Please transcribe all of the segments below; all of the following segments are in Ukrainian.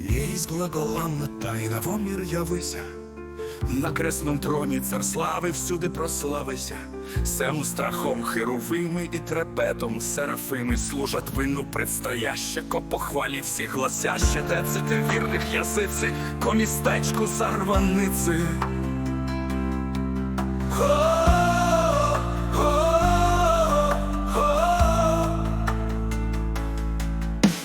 військ глаголам та й на вомір явися. На кресном троні цар слави всюди прославися. Сему страхом, херовими і трепетом серафими служать вину предстояще, ко похвалі всі гласяще, де це ти вірних язиці, ко містечку зарваниці.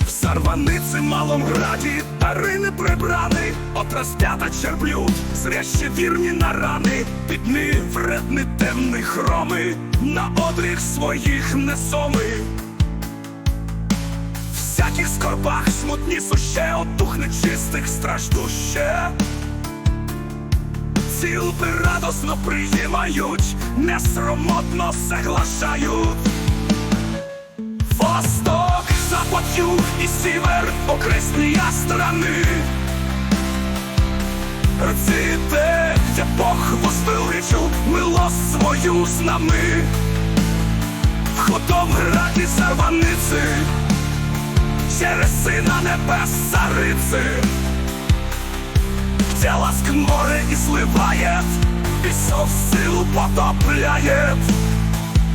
В Сарваниці малом граді дари не прибраний, от розп'ята черблюд, зряще вірні на рани, підни вредний темний хроми, на одріг своїх несоми. Всяких скорбах смутні суще, от дух нечистих страждуще. Цілби радосно приймають, несромотно соглашають. Восток, запад, юг і сівер окресні страни. Рците, де Бог возвеличив милость свою з нами. Входом граді зарваниці, через сина небес цариці. Где ласк море и сливает, Песок сил потопляет,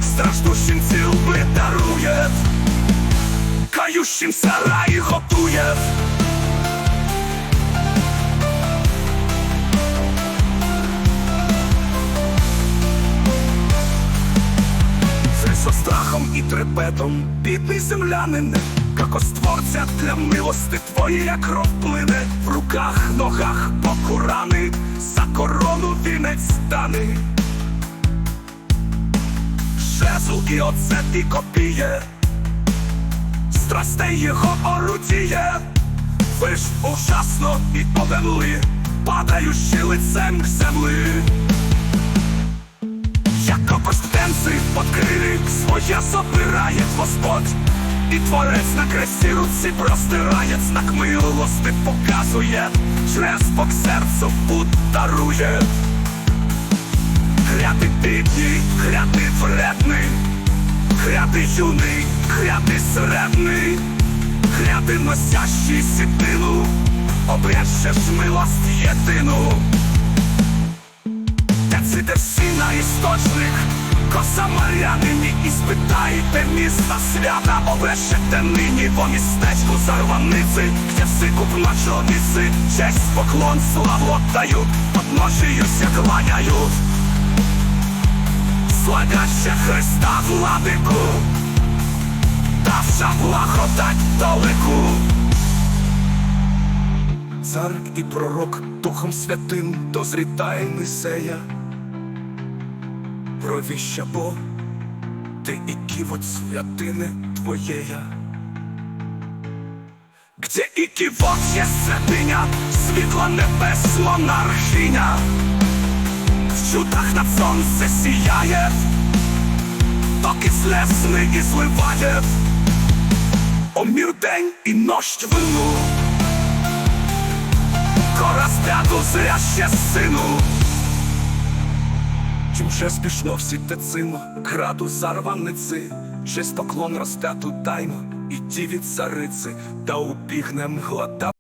Страждущим цілби дарует, Кающимся рай готует. Це со страхом і трепетом, бідний землянин, Какостворця для милости твої, як кров плине, в руках, ногах покурани, за корону вінець даний. Жезл і оцет і копіє, страстей його орудіє, ви ж ужасно і повели, падаючи лицем к земли. Як костенці подкрили, своє забирає Господь, і творець на кресті руці простирає, знак милости показує, через бок серцю пут дарує. Гряди бідні, гряди вредний, гряди юний, гряди середний, гряди носящий сітину, обрящеш милость єдину. Теците всі на істочник, коса марянині і спитайте міста свята, обрешете нині по містечку зарваниці, где всі купначониці, честь поклон славу отдают, подношуюся кланяють. Слагаща Христа владику, давша благодать далеку. Цар і пророк Духом Святим дозрітає Мисея. Провіща Бог, ти і ківот святини твоєя. Где і ківот є святиня, світла небес монархиня, в чудах над сонце сіяє, токи слез не зливає, о мір день і нощ вину. Кора сп'яту зряще сину. Чим же спішно всі тецину, краду зарваниці, чисто клон розп'яту даймо, і ті від цариці, та упігне мгла та